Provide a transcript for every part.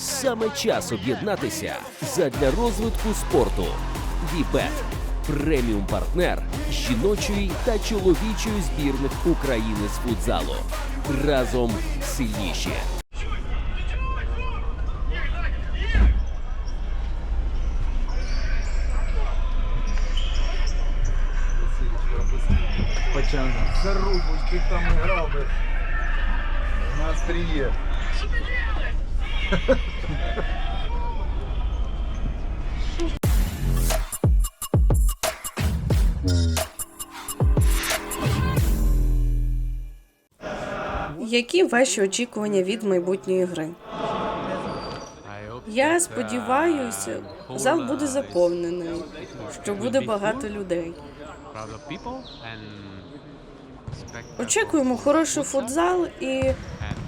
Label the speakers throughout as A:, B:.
A: Саме час об'єднатися задля розвитку спорту. Вібет преміум партнер жіночої та чоловічої збірних України з футзалу. Разом сильніші.
B: Зарубусь, ти там грав би. На остріє.
C: Які ваші очікування від майбутньої гри? Я сподіваюся, зал буде заповнений, що буде багато людей. Очікуємо хороший футзал і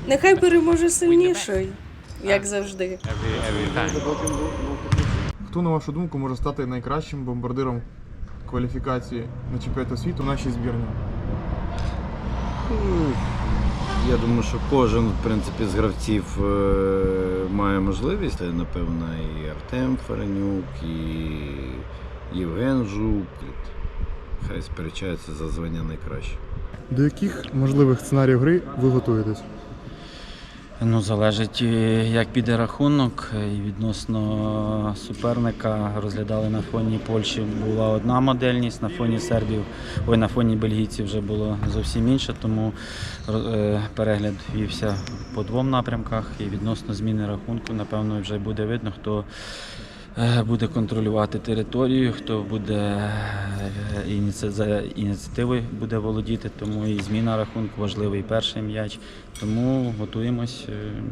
C: нехай переможе сильніший, як завжди.
B: Хто, на вашу думку, може стати найкращим бомбардиром кваліфікації на чемпіонат світу в нашій збірні?
D: Я думаю, що кожен в принципі, з гравців е, має можливість. Це, Напевно, і Артем Фаренюк, і Євген Жук. Хай сперечаються за звання найкраще.
B: До яких можливих сценаріїв гри ви готуєтесь?
E: Ну, залежить, е, як піде рахунок. І відносно суперника розглядали на фоні Польщі була одна модельність, на фоні сербів, ой, на фоні бельгійців вже було зовсім інше, тому е, перегляд вівся по двом напрямках. І відносно зміни рахунку, напевно, вже буде видно, хто буде контролювати територію, хто буде е, за ініціативою буде володіти, тому і зміна рахунку важливий перший м'яч. Тому готуємось е,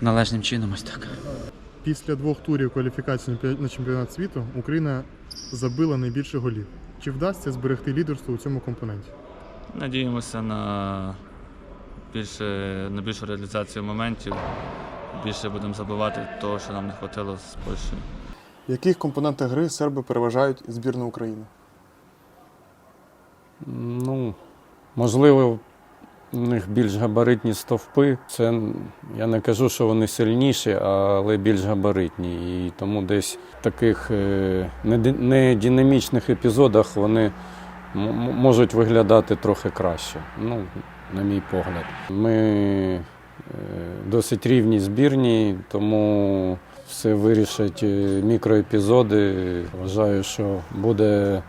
E: належним чином ось так.
B: Після двох турів кваліфікації на на чемпіонат світу Україна забила найбільше голів. Чи вдасться зберегти лідерство у цьому компоненті?
F: Надіємося на більше, на більшу реалізацію моментів. Більше будемо забивати того, що нам не вистачило з Польщею.
B: В яких компонентах гри серби переважають збірну України?
G: Ну, можливо, у них більш габаритні стовпи. Це я не кажу, що вони сильніші, але більш габаритні. І тому десь в таких е, не ди- не динамічних епізодах вони можуть виглядати трохи краще. Ну, на мій погляд. Ми досить рівні збірні, тому все вирішать е, мікроепізоди. Вважаю, що буде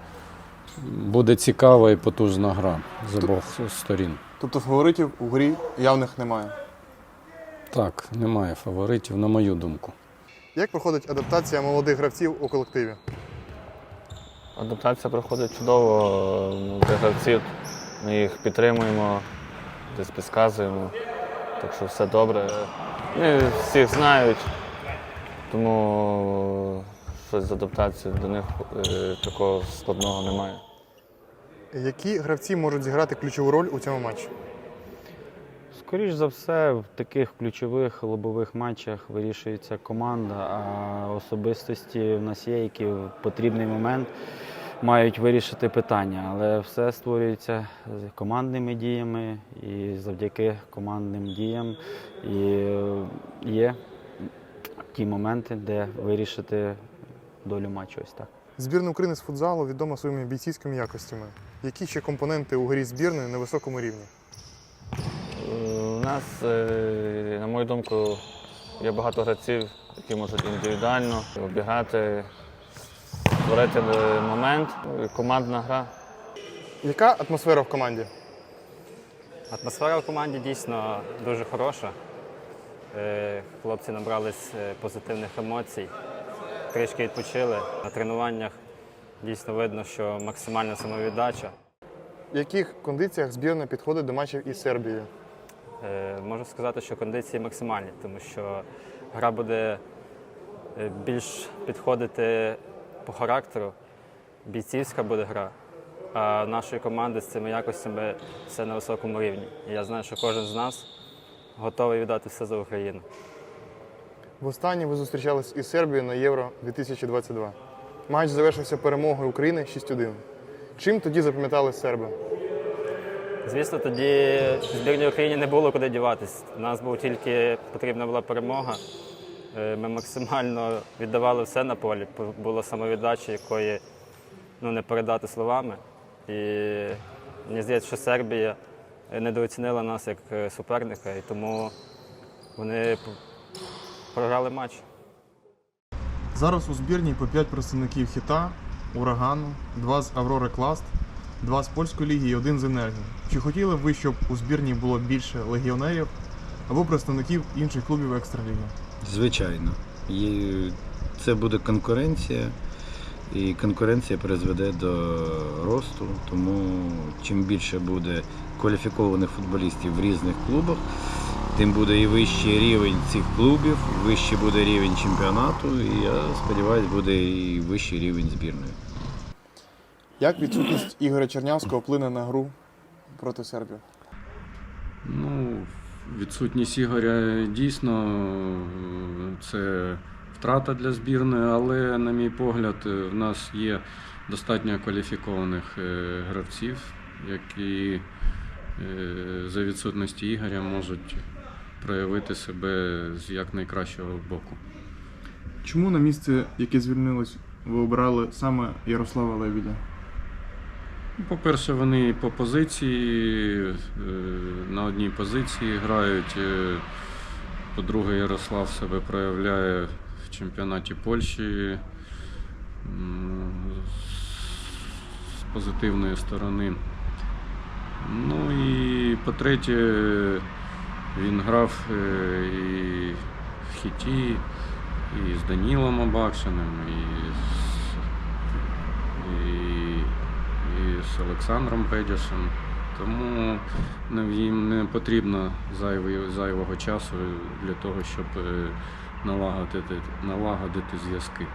G: буде цікава і потужна гра з обох сторін.
B: Тобто фаворитів у грі явних немає.
G: Так, немає фаворитів, на мою думку.
B: Як проходить адаптація молодих гравців у колективі?
F: Адаптація проходить чудово ну, гравців. Ми їх підтримуємо, десь підказуємо. Так що все добре. Вони всіх знають, тому щось з адаптацією до них е, такого складного немає.
B: Які гравці можуть зіграти ключову роль у цьому матчі?
E: Скоріш за все, в таких ключових лобових матчах вирішується команда, а особистості в нас є, які в потрібний момент мають вирішити питання. Але все створюється командними діями і завдяки командним діям. І е, є ті моменти, де вирішити долю матчу. Ось так.
B: Збірна України з футзалу відома своїми бійцівськими якостями. Які ще компоненти у грі збірної на високому рівні?
F: У нас, е, на мою думку, є багато гравців, які можуть індивідуально обігати, створити е, момент, Ну, командна гра.
B: Яка атмосфера в команді?
H: Атмосфера в команді дійсно дуже хороша. Е, Хлопці набрались е, позитивних емоцій, трішки відпочили. На тренуваннях дійсно видно, що максимальна самовіддача.
B: В яких кондиціях збірна підходить до матчів із Сербією?
H: Е, Можу сказати, що кондиції максимальні, тому що гра буде е, більш підходити по характеру. Бійцівська буде гра. А нашої команди з цими якостями все на високому рівні. І я знаю, що кожен з нас готовий віддати все за Україну.
B: Востаннє ви зустрічались із Сербією на Євро 2022. Матч завершився перемогою України 6-1. Чим тоді запам'ятали серби?
H: Звісно, тоді збірній Україні не було куди діватись. У нас був тільки потрібна була перемога. Е, Ми максимально віддавали все на полі. Була самовіддача, якої ну, не передати словами. І мені здається, що Сербія недооцінила нас як е, суперника, і тому вони програли матч.
B: Зараз у збірній по 5 представників хіта, урагану, 2 з Аврори Класт, 2 з польської ліги і один з енергії. Чи хотіли б ви, щоб у збірній було більше легіонерів або представників інших клубів екстраліги?
D: Звичайно. І це буде конкуренція, і конкуренція призведе до росту. Тому чим більше буде кваліфікованих футболістів в різних клубах, тим буде і вищий рівень цих клубів, вищий буде рівень чемпіонату, і я сподіваюся, буде і вищий рівень збірної.
B: Як відсутність Ігоря Чернявського вплине на гру проти Сербії?
G: Відсутність Ігоря дійсно це втрата для збірної, але, на мій погляд, в нас є достатньо кваліфікованих е, гравців, які е, за відсутності Ігоря можуть проявити себе з якнайкращого боку.
B: Чому на місце, яке звільнилось, ви обрали саме Ярослава Левіда?
G: По-перше, вони по позиції, е, на одній позиції грають. е, По-друге, Ярослав себе проявляє в чемпіонаті Польщі з позитивної сторони. Ну і по-третє, він грав е, і в хіті, і з Данілом Абакшиним, і з, і з Олександром Педісом. Тому їм не потрібно зайвого часу для того, щоб е, налагодити, налагодити зв'язки.